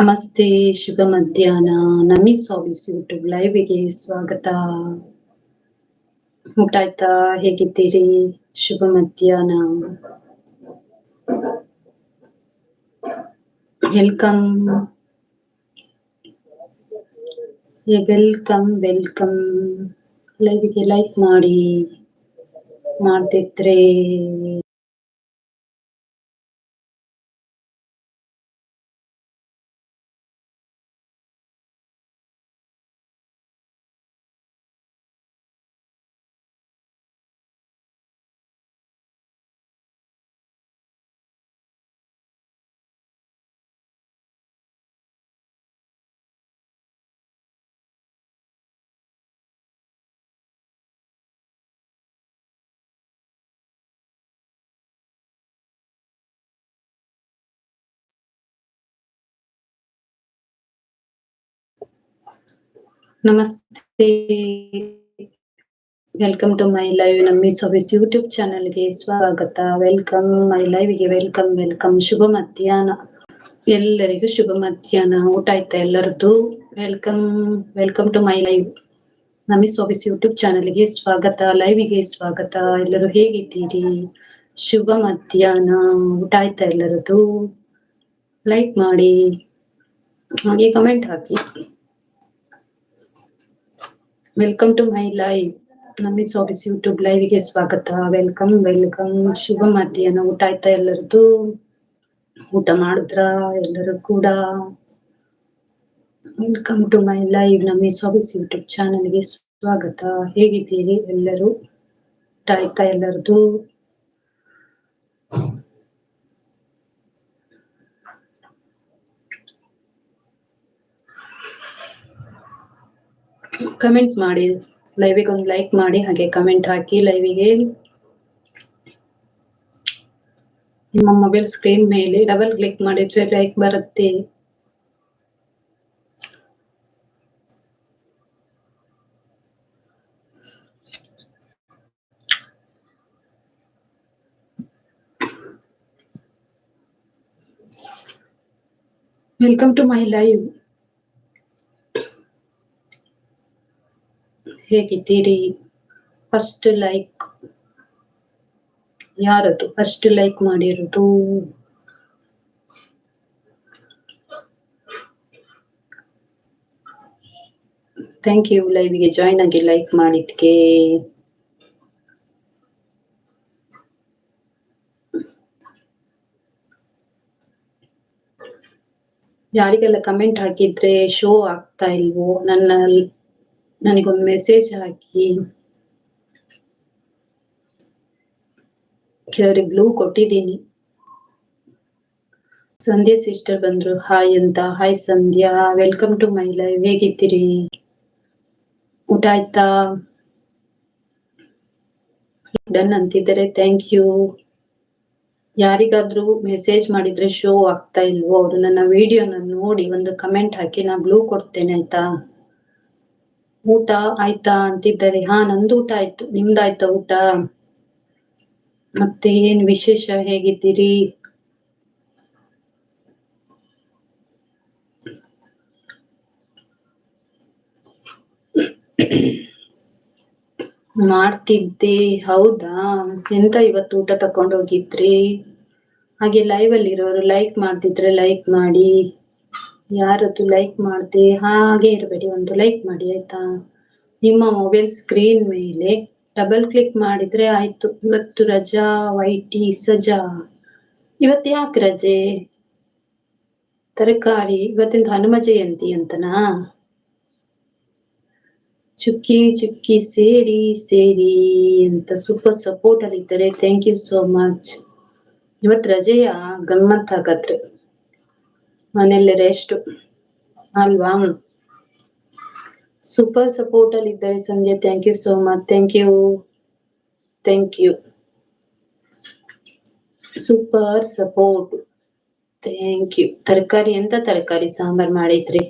ನಮಸ್ತೆ, ಶುಭ ಮಧ್ಯಾಹ್ನ. ನಮಿ ಸ್ವಾಮಿಸ್ ಯೂಟ್ಯೂಬ್ ಲೈವ್ಗೆ ಸ್ವಾಗತ. ಊಟ ಆಯ್ತಾ? ಹೇಗಿದ್ದೀರಿ? ಶುಭ ಮಧ್ಯಾಹ್ನ. ವೆಲ್ಕಮ್. Welcome welcome. ಲೈವ್ಗೆ ಲೈಕ್ ಮಾಡಿ. ಮಾಡ್ತಿದ್ರೆ ನಮಸ್ತೆ. ವೆಲ್ಕಮ್ ಟು ಮೈ ಲೈವ್ ನಮ್ಮಿ ಸೊಬಿಸ್ ಯೂಟ್ಯೂಬ್ ಚಾನೆಲ್ಗೆ ಸ್ವಾಗತ. ವೆಲ್ಕಮ್ ಮೈ ಲೈವ್ಗೆ ವೆಲ್ಕಮ್ ವೆಲ್ಕಮ್ ಶುಭ ಮಧ್ಯಾಹ್ನ. ಎಲ್ಲರಿಗೂ ಶುಭ ಮಧ್ಯಾಹ್ನ. ಊಟ ಆಯ್ತಾ ಎಲ್ಲರದ್ದು? Welcome welcome to my live ನಮ್ಮಿ ಸೊಬಿಸ್ ಯೂಟ್ಯೂಬ್ ಚಾನೆಲ್ಗೆ ಸ್ವಾಗತ. ಲೈವ್ಗೆ ಸ್ವಾಗತ. ಎಲ್ಲರೂ ಹೇಗಿದ್ದೀರಿ? ಶುಭ ಮಧ್ಯಾಹ್ನ. ಊಟ ಆಯ್ತಾ ಎಲ್ಲರದ್ದು? ಲೈಕ್ ಮಾಡಿ. ಹಾಗೆ ಕಮೆಂಟ್ ಹಾಕಿ. ವೆಲ್ಕಮ್ ಟು ಮೈ ಲೈವ್ ನಮ್ಮ ಸಾಬಿಸ್ ಯೂಟ್ಯೂಬ್ ಲೈವ್ಗೆ ಸ್ವಾಗತ. ವೆಲ್ಕಮ್ ವೆಲ್ಕಮ್ ಶುಭ ಮಧ್ಯಾಹ್ನ. ಊಟ ಆಯ್ತಾ ಎಲ್ಲರದ್ದು ಊಟ ಮಾಡಿದ್ರ? ಎಲ್ಲರು ಕೂಡ? ವೆಲ್ಕಮ್ ಟು ಮೈ ಲೈವ್ ನಮ್ಮ ಸಾಬಿಸ್ ಯೂಟ್ಯೂಬ್ ಚಾನಲ್ಗೆ ಸ್ವಾಗತ. ಹೇಗಿದ್ದೀರಿ ಎಲ್ಲರೂ? ಊಟ ಆಯ್ತಾ ಎಲ್ಲರದ್ದು ಕಮೆಂಟ್ ಮಾಡಿ ಲೈವಿಗೆ ಒಂದು ಲೈಕ್ ಮಾಡಿ, ಹಾಗೆ ಕಮೆಂಟ್ ಹಾಕಿ ಲೈವಿಗೆ ನಿಮ್ಮ ಮೊಬೈಲ್ ಸ್ಕ್ರೀನ್ ಮೇಲೆ ಡಬಲ್ ಕ್ಲಿಕ್ ಮಾಡಿದ್ರೆ ಲೈಕ್ ಬರುತ್ತೆ. ವೆಲ್ಕಮ್ ಟು ಮೈ ಲೈವ್ ಹೇಗಿದ್ದೀರಿ? ಫಸ್ಟ್ ಲೈಕ್ ಯಾರದು? ಫಸ್ಟ್ ಲೈಕ್ ಮಾಡಿರೋದು? ಥ್ಯಾಂಕ್ ಯು ಲೈವ್ಗೆ ಜಾಯ್ನ್ ಆಗಿ ಲೈಕ್ ಮಾಡಿದ್ಕೆ. ಯಾರಿಗೆಲ್ಲ ಕಮೆಂಟ್ ಹಾಕಿದ್ರೆ ಶೋ ಆಗ್ತಾ ಇಲ್ವೋ? ನನ್ನ ನನಗೊಂದು ಮೆಸೇಜ್ ಹಾಕಿ. ಕೆಲವರಿಗೆ ಗ್ಲೂ ಕೊಟ್ಟಿದ್ದೀನಿ. ಸಂಧ್ಯಾ ಸಿಸ್ಟರ್ ಬಂದ್ರು. ಹಾಯ್ ಅಂತ. Hi Sandhya. Welcome to my live ಹೇಗಿದ್ದೀರಿ? ಊಟ ಆಯ್ತಾ? ಡನ್ ಅಂತಿದ್ದಾರೆ. ಥ್ಯಾಂಕ್ ಯು ಯಾರಿಗಾದ್ರೂ ಮೆಸೇಜ್ ಮಾಡಿದ್ರೆ ಶೋ ಆಗ್ತಾ ಇಲ್ವೋ, ಅವರು ನನ್ನ ವಿಡಿಯೋನ ನೋಡಿ ಒಂದು ಕಮೆಂಟ್ ಹಾಕಿ, ನಾ ಗ್ಲೂ ಕೊಡ್ತೇನೆ ಆಯ್ತಾ? ಊಟ ಆಯ್ತಾ ಅಂತಿದ್ದಾರೆ. ಹಾ, ನಂದು ಊಟ ಆಯ್ತು. ನಿಮ್ದಾಯ್ತಾ ಊಟ? ಮತ್ತೆ ಏನ್ ವಿಶೇಷ? ಹೇಗಿದ್ದೀರಿ? ಮಾಡ್ತಿದ್ದೆ. ಹೌದಾ? ಎಂತ ಇವತ್ತು ಊಟ ತಕೊಂಡೋಗಿದ್ರಿ? ಹಾಗೆ ಲೈವ್ ಅಲ್ಲಿ ಇರೋರು ಲೈಕ್ ಮಾಡ್ತಿದ್ರೆ ಲೈಕ್ ಮಾಡಿ. ಯಾರದ್ದು ಲೈಕ್ ಮಾಡ್ದೆ ಹಾಗೆ ಇರಬೇಡಿ, ಒಂದು ಲೈಕ್ ಮಾಡಿ ಆಯ್ತಾ? ನಿಮ್ಮ ಮೊಬೈಲ್ ಸ್ಕ್ರೀನ್ ಮೇಲೆ ಡಬಲ್ ಕ್ಲಿಕ್ ಮಾಡಿದ್ರೆ ಆಯ್ತು. ಇವತ್ತು ರಜಾ ವೈಟಿ ಸಜಾ. ಇವತ್ತು ಯಾಕೆ ರಜೆ? ತರಕಾರಿ ಇವತ್ತಿಂದ ಹನುಮ ಜಯಂತಿ ಅಂತನಾ? ಚುಕ್ಕಿ ಚುಕ್ಕಿ ಸೇರಿ ಸೇರಿ ಅಂತ ಸೂಪರ್ ಸಪೋರ್ಟ್ ಅಲ್ಲಿ ಇದ್ದಾರೆ ಥ್ಯಾಂಕ್ ಯು ಸೋ ಮಚ್ ಇವತ್ ರಜೆಯ? ಗಮ್ಮತ್ ಹಾಗಾದ್ರೆ ಮನೆಯಲ್ಲಿ ರೆಸ್ಟ್ ಅಲ್ವಾ? ಸೂಪರ್ ಸಪೋರ್ಟ್ ಅಲ್ಲಿ ಇದ್ದಾರೆ ಸಂಜೆ. Thank you so much thank you thank you super support thank you ತರಕಾರಿ, ಎಂತ ತರಕಾರಿ ಸಾಂಬಾರ್ ಮಾಡಿದ್ರಿ?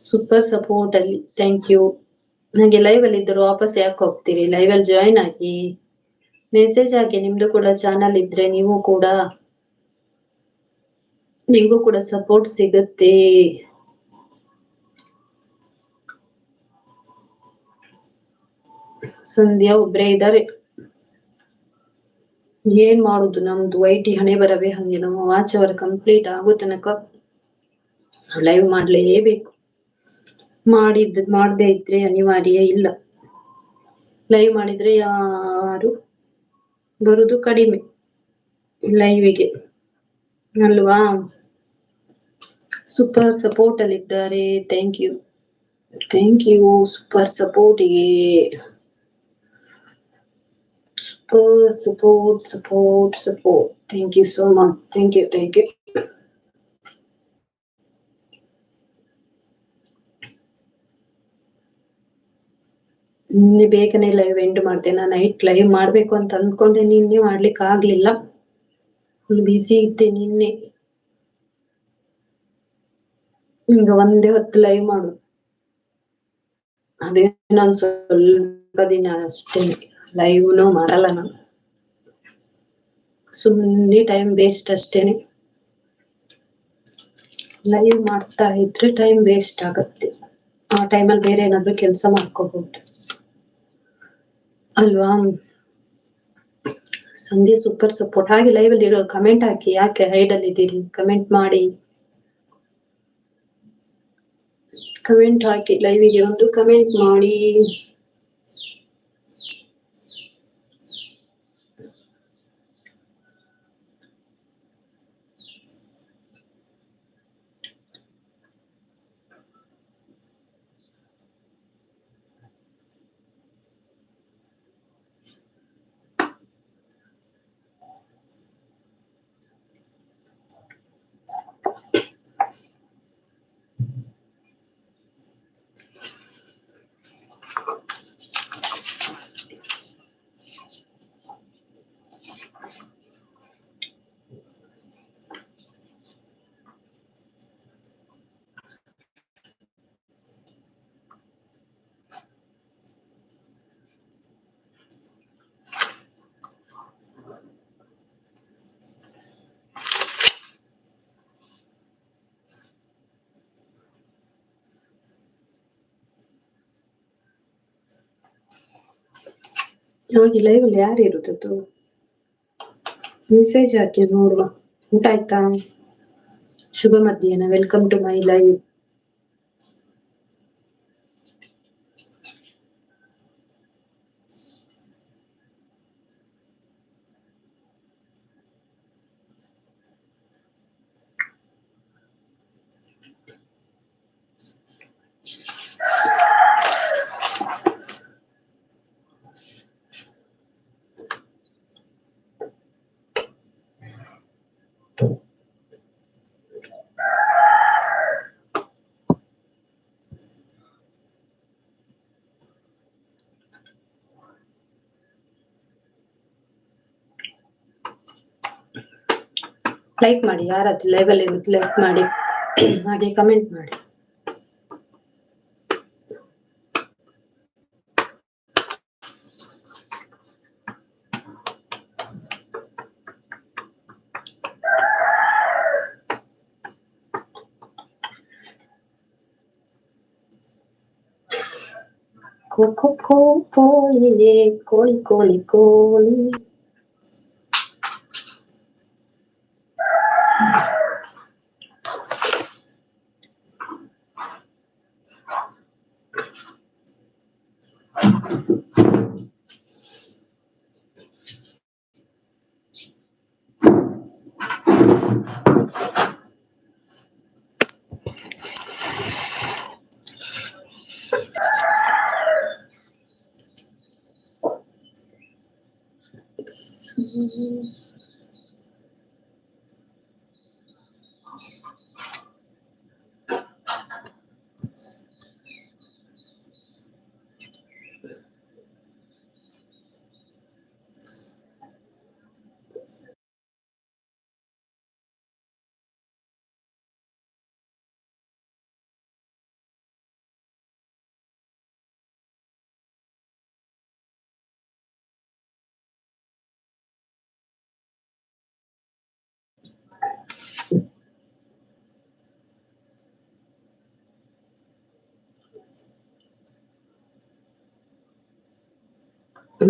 ಸೂಪರ್ ಸಪೋರ್ಟ್ ಅಲ್ಲಿ. ಥ್ಯಾಂಕ್ ಯು ನಂಗೆ ಲೈವ್ ಅಲ್ಲಿ ಇದ್ದರು ವಾಪಸ್ ಯಾಕೆ ಹೋಗ್ತೀರಿ? ಲೈವ್ ಅಲ್ಲಿ ಜಾಯಿನ್ ಆಗಿ. ಮೆಸೇಜ್ ಹಾಕಿ ನಿಮ್ದು ಕೂಡ ಚಾನಲ್ ಇದ್ರೆ ನೀವು ಕೂಡ, ನಿಮಗೂ ಕೂಡ ಸಪೋರ್ಟ್ ಸಿಗುತ್ತೆ. ಸಂಧ್ಯಾ ಒಬ್ರೇ ಇದಾರೆ. ಏನ್ ಮಾಡುದು ನಮ್ದು ವೈಟಿ ಹಣೆ ಬರವೇ ಹಂಗೆ, ನಮ್ಮ ವಾಚ್ ಅವರ್ ಕಂಪ್ಲೀಟ್ ಆಗೋ ತನಕ ಲೈವ್ ಮಾಡ್ಲೇಬೇಕು. ಮಾಡಿದ್ ಮಾಡದೇ ಇದ್ರೆ ಅನಿವಾರ್ಯ ಇಲ್ಲ. ಲೈವ್ ಮಾಡಿದ್ರೆ ಯಾರು ಬರುದು ಕಡಿಮೆ. ಲೈವಿಗೆ ಅಲ್ವಾ? ಸೂಪರ್ ಸಪೋರ್ಟ್ ಅಲ್ಲಿ ಇದ್ದಾರೆ. Thank you thank you super ಸಪೋರ್ಟಿಗೆ super support support support thank you so much thank you thank you ನಿನ್ನೆ ಬೇಗನೆ ಲೈವ್ ಎಂಡ್ ಮಾಡ್ದೆ ನಾನು ನೈಟ್ ಲೈವ್ ಮಾಡ್ಬೇಕು ಅಂತ ಅಂದ್ಕೊಂಡೆ ನಿನ್ನೆ ಮಾಡ್ಲಿಕ್ಕೆ ಆಗ್ಲಿಲ್ಲ. ಫುಲ್ ಬಿಸಿ ಇದ್ದೆ ನಿನ್ನೆ. ಈಗ ಒಂದೇ ಹೊತ್ತು ಲೈವ್ ಮಾಡು ಅದೇ ನಾನು ಸ್ವಲ್ಪ ದಿನ ಅಷ್ಟೇ. ಲೈವ್ನು ಮಾಡಲ್ಲ ನಾನು. ಸುಮ್ಮನೆ ಟೈಮ್ ವೇಸ್ಟ್ ಅಷ್ಟೇನೆ. ಲೈವ್ ಮಾಡ್ತಾ ಇದ್ರೆ ಟೈಮ್ ವೇಸ್ಟ್ ಆಗತ್ತೆ. ಆ ಟೈಮಲ್ಲಿ ಬೇರೆ ಏನಾದ್ರು ಕೆಲಸ ಮಾಡ್ಕೋಬಹುದು. ಅಲ್ವಾ? ಸಂಧ್ಯಾ ಸೂಪರ್ ಸಪೋರ್ಟ್ ಹಾಗೆ ಲೈವ್ ಅಲ್ಲಿ ಇರೋ ಕಮೆಂಟ್ ಹಾಕಿ, ಯಾಕೆ ಹೈಡ್ ಅಲ್ಲಿ ಇದ್ದೀರಿ? ಕಮೆಂಟ್ ಮಾಡಿ. ಕಮೆಂಟ್ ಹಾಕಿ ಲೈವಿಗೆ ಒಂದು ಕಮೆಂಟ್ ಮಾಡಿ. ಹಾಗೆ ಲೈವ್ ಅಲ್ಲಿ ಯಾರು ಇರುತ್ತದ್ದು ಮೆಸೇಜ್ ಹಾಕಿ ನೋಡುವ. ಊಟ ಆಯ್ತಾ ಶುಭ ಮಧ್ಯಾಹ್ನ. Welcome to my live like ಮಾಡಿ, ಯಾರಾದ್ರೂ ಲೈವ್ ಅಲ್ಲಿ ಇರುತ್ತೆ ಲೈಕ್ ಮಾಡಿ, ಹಾಗೆ ಕಮೆಂಟ್ ಮಾಡಿ. ಕೋ ಕೋ ಕೋ ಕೋಳಿಯೇ ಕೋಳಿ ಕೋಳಿ ಕೋಳಿ.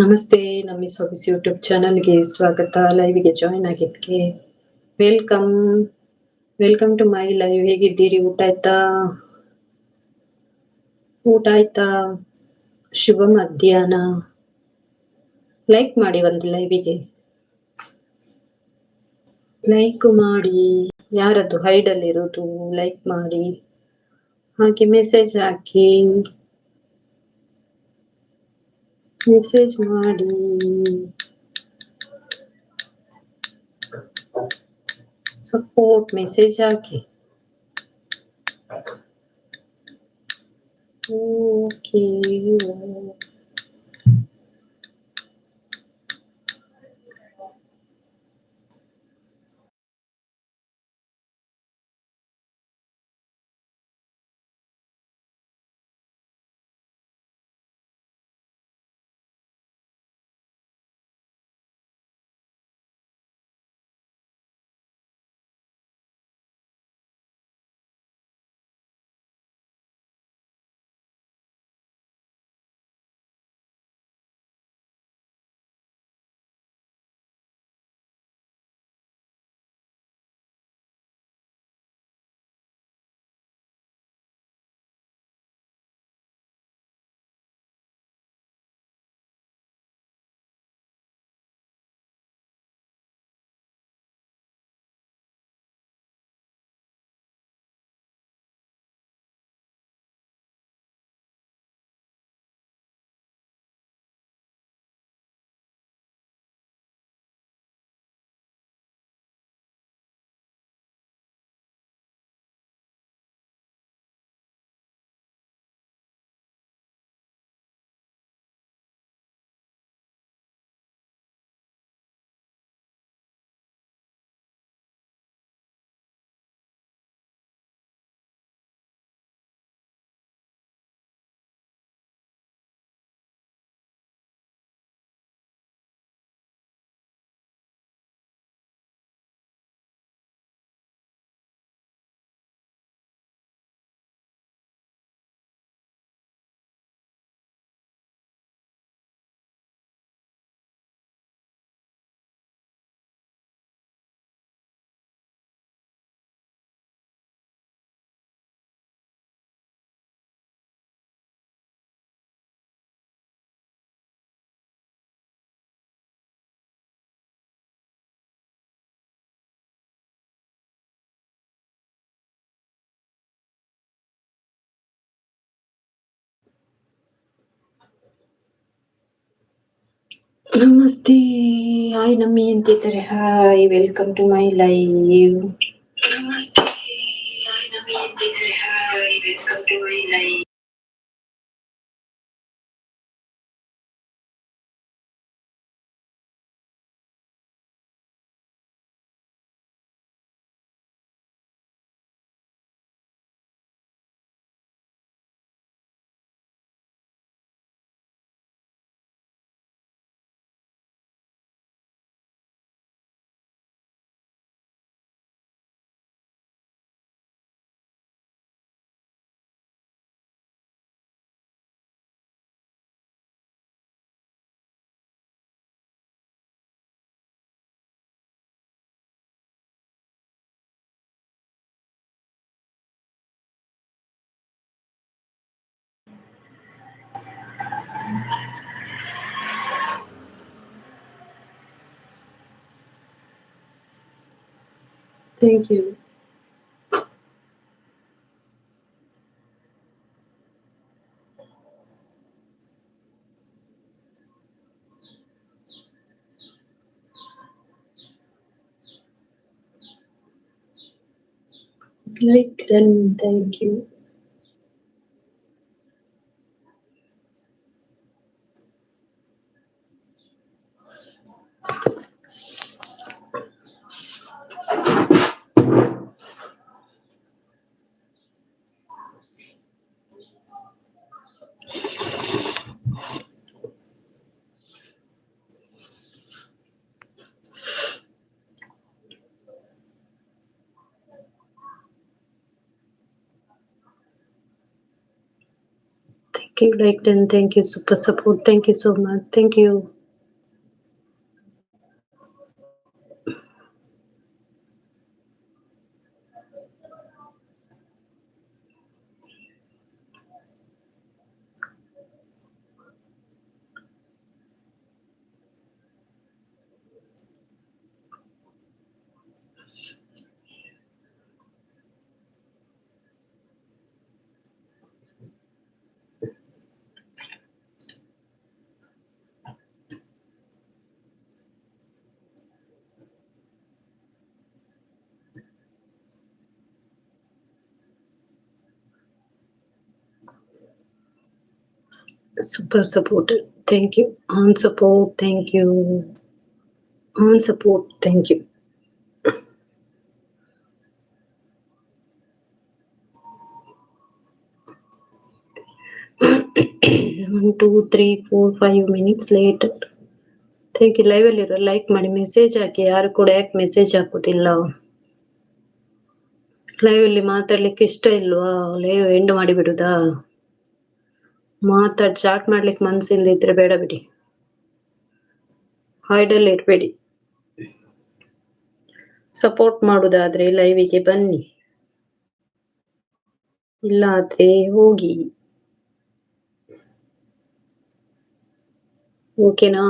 ನಮಸ್ತೆ, ನಮ್ಮ ಸ್ವಾಮಿಸ್ ಯೂಟ್ಯೂಬ್ ಚಾನಲ್ಗೆ ಸ್ವಾಗತ. ಲೈವ್ಗೆ join ಆಗಿದ್ಕೆ welcome welcome to my live ಹೇಗಿದ್ದೀರಿ? ಊಟ ಆಯ್ತಾ? ಊಟ ಆಯ್ತಾ? ಶುಭ ಮಧ್ಯಾಹ್ನ. ಲೈಕ್ ಮಾಡಿ ಒಂದು ಲೈವಿಗೆ ಲೈಕ್ ಮಾಡಿ. ಯಾರದ್ದು ಹೈಡಲ್ಲಿರೋದು ಲೈಕ್ ಮಾಡಿ. ಹಾಗೆ ಮೆಸೇಜ್ ಹಾಕಿ. ಮೆಸೇಜ್ ಮಾಡಿ ಸಪೋರ್ಟ್ ಮೆಸೇಜ್ ಹಾಕಿ ಓಕೆ ನಮಸ್ತೆ Namaste, Hi, I Namyanti Hi, welcome to my live. Namaste, Hi, I Namyanti Hi, welcome to my live. Live thank you Like done, thank you. Give like 10. Thank you. Super support. Thank you so much. Thank you. Super supported. Thank you. On support. Thank you. On support. Thank you. One, two, three, four, five minutes later. Thank you ಅಲ್ಲಿ like ಮಾಡಿ message ಹಾಕಿ ಯಾರು ಕೂಡ ಯಾಕೆ message ಹಾಕೋದಿಲ್ಲ live ಅಲ್ಲಿ ಮಾತಾಡ್ಲಿಕ್ಕೆ ಇಷ್ಟ ಇಲ್ವಾ ಲೈವ್ ಎಂಡ್ ಮಾಡಿ ಬಿಡುದಾ ಮಾತಾಡ್ ಚಾಟ್ ಮಾಡ್ಲಿಕ್ಕೆ ಮನ್ಸಿಲ್ದ ಇದ್ರೆ ಬೇಡ ಬಿಡಿ. ಹಾಯ್ಡಲ್ಲಿ ಇರ್ಬೇಡಿ. ಸಪೋರ್ಟ್ ಮಾಡುದಾದ್ರೆ ಲೈವಿಗೆ ಬನ್ನಿ. ಇಲ್ಲ ಆದ್ರೆ ಹೋಗಿ ಓಕೆನಾ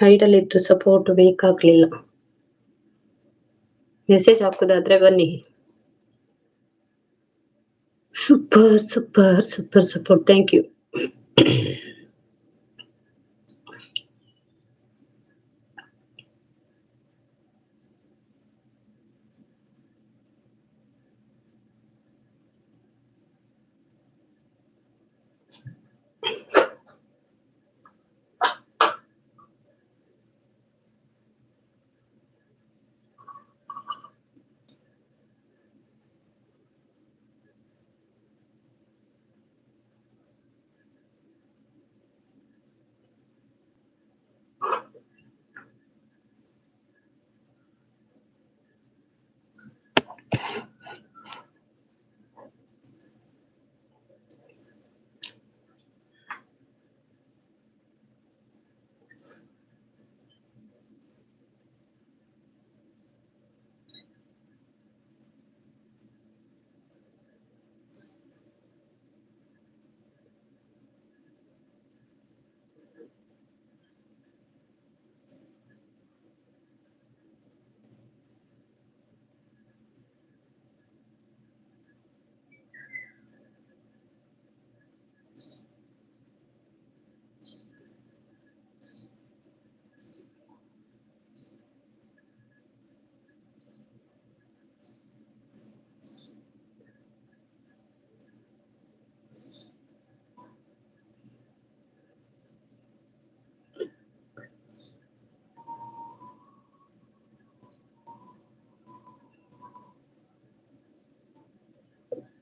ಹೈಡಲ್ಲಿದ್ದು ಸಪೋರ್ಟ್ ಬೇಕಾಗ್ಲಿಲ್ಲ ಮೆಸೇಜ್ ಹಾಕುದಾದ್ರೆ ಬನ್ನಿ super super super support thank you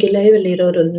ಹಾಗೆ ಲೈವ್ ಅಲ್ಲಿ ಇರೋರು ಒಂದು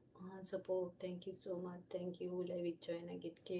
thank you support thank you so much thank you ಲೈವಿಗೆ join ಆಗಿದ್ದಕ್ಕೆ